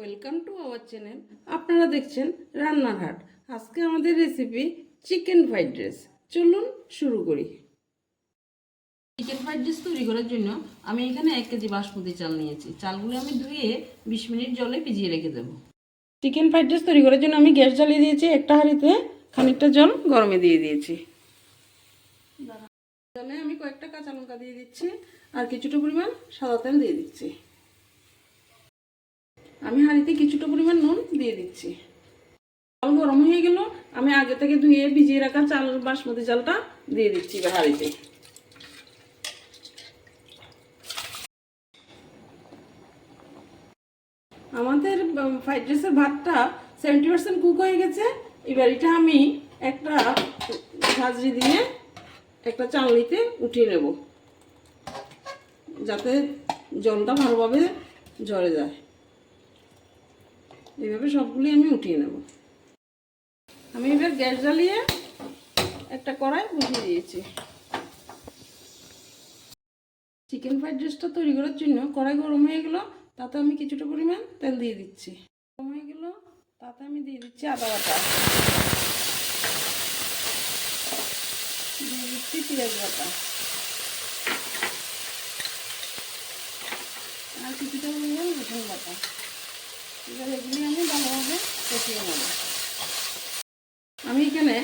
Welcome to our channel. আপনারা দেখছেন রান্নার হাট আজকে আমাদের রেসিপি চিকেন ফ্রাইড রাইস চলুন শুরু করি। চিকেন ফ্রাইড রাইস তৈরি করার জন্য আমি এখানে এক কেজি বাসমতি চাল নিয়েছি। চালগুলো আমি ধুয়ে বিশ মিনিট জলে ভিজিয়ে রেখে দেবো। চিকেন ফ্রাইড রাইস তৈরি করার জন্য আমি গ্যাস জ্বালিয়ে দিয়েছি। একটা হাঁড়িতে খানিকটা জল গরমে দিয়ে দিয়েছি। জলে আমি কয়েকটা কাঁচা লঙ্কা দিয়ে দিচ্ছি আর কিছুটা পরিমাণ সাদা তেল দিয়ে দিচ্ছি। আমি হাঁড়িতে কিছুটা পরিমাণ নুন দিয়ে দিচ্ছি। চাল গরম হয়ে গেল, আমি আগে থেকে ধুয়ে ভিজিয়ে রাখা চাল, বাসমতি চালটা দিয়ে দিচ্ছি হাঁড়িতে। আমাদের ফ্রাইড রাইসের ভাতটা সেভেন্টি পার্সেন্ট কুক হয়ে গেছে। এবার এটা আমি একটা ঝাঁঝরি দিয়ে একটা চালনিতে উঠিয়ে নেব, যাতে জলটা ভালোভাবে ঝরে যায়। এইভাবে সবগুলি আমি উঠিয়ে নেব। আমি এবার গ্যাস জ্বালিয়ে একটা কড়াই বসিয়ে দিয়েছি। চিকেন ফ্রাইড রাইসটা তৈরি করার জন্য কড়াই গরম হয়ে গেল, তাতে আমি কিছুটা পরিমাণ তেল দিয়ে দিচ্ছি। গরম হয়ে গেল, তাতে আমি দিয়ে দিচ্ছি আদা বাটা। দিয়ে দিচ্ছি পেঁয়াজ বাটা। আর কিছুটা পরিমাণ রসুন বাটা। এবার এগুলি আমি ভালোভাবে কষিয়ে নেব। আমি এখানে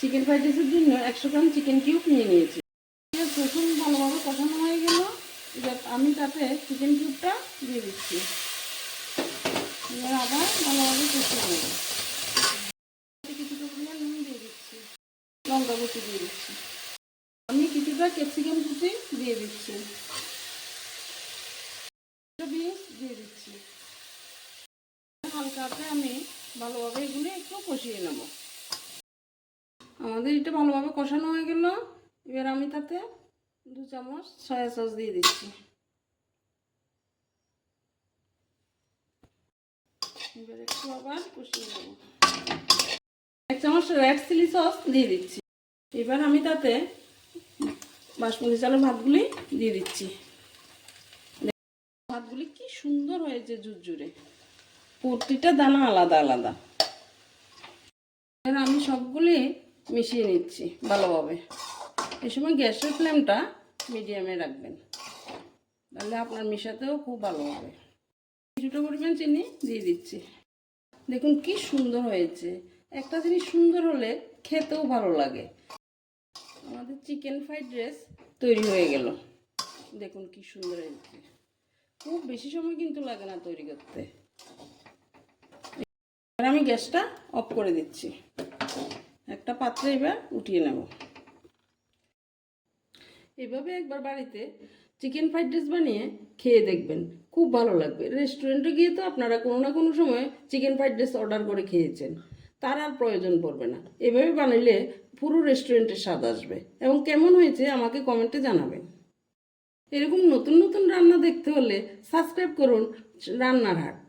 চিকেন ফ্রাইড রাইসের জন্য একশো গ্রাম চিকেন কিউব নিয়ে নিয়েছি। রসুন ভালোভাবে কষানো হয়ে গেল। এবার আমি তাতে চিকেন কিউবটা দিয়ে দিচ্ছি। এবার আবার ভালোভাবে কষিয়ে নেব। দিচ্ছি। লঙ্কা কুচি দিয়ে দিচ্ছি। আমি কিছুটা ক্যাপসিকাম কুচি দিয়ে দিচ্ছি। দিয়ে দিচ্ছি। হালকাতে আমি ভালোভাবে এগুলি একটু কষিয়ে নেব। আমাদের এটা ভালোভাবে কষানো হয়ে গেল। এবার আমি তাতে দু চামচ সয়া সস দিয়ে দিচ্ছি। এবার একটু আবার কষিয়ে নেব। এক চামচ রেড চিলি সস দিয়ে দিচ্ছি। এবার আমি তাতে বাসমতি চালের ভাতগুলি দিয়ে দিচ্ছি। ভাতগুলি কি সুন্দর হয়েছে জুরজুরে প্রতিটা দানা আলাদা আলাদা। এবার আমি সবগুলি মিশিয়ে নিচ্ছি ভালোভাবে। এ সময় গ্যাসের ফ্লেমটা মিডিয়ামে রাখবেন। তাহলে আপনার মিশাতেও খুব ভালো হবে। কিছুটা পরিমাণ চিনি দিয়ে দিচ্ছি। দেখুন কি সুন্দর হয়েছে। একটা জিনিস সুন্দর হলে খেতেও ভালো লাগে। আমাদের চিকেন ফ্রাইড রাইস তৈরি হয়ে গেল। দেখুন কি সুন্দর হয়েছে। খুব বেশি সময় কিন্তু লাগে না তৈরি করতে। এবার আমি গ্যাসটা অফ করে দিচ্ছি। একটা পাত্রে এবার উঠিয়ে নেব। এভাবে একবার বাড়িতে চিকেন ফ্রাইড রাইস বানিয়ে খেয়ে দেখবেন, খুব ভালো লাগবে। রেস্টুরেন্টে গিয়ে তো আপনারা কোনো না কোনো সময় চিকেন ফ্রাইড রাইস অর্ডার করে খেয়েছেন, তার আর প্রয়োজন পড়বে না। এভাবে বানাইলে পুরো রেস্টুরেন্টের স্বাদ আসবে। এবং কেমন হয়েছে আমাকে কমেন্টে জানাবেন। এরকম নতুন নতুন রান্না দেখতে হলে সাবস্ক্রাইব করুন রান্নার হাট।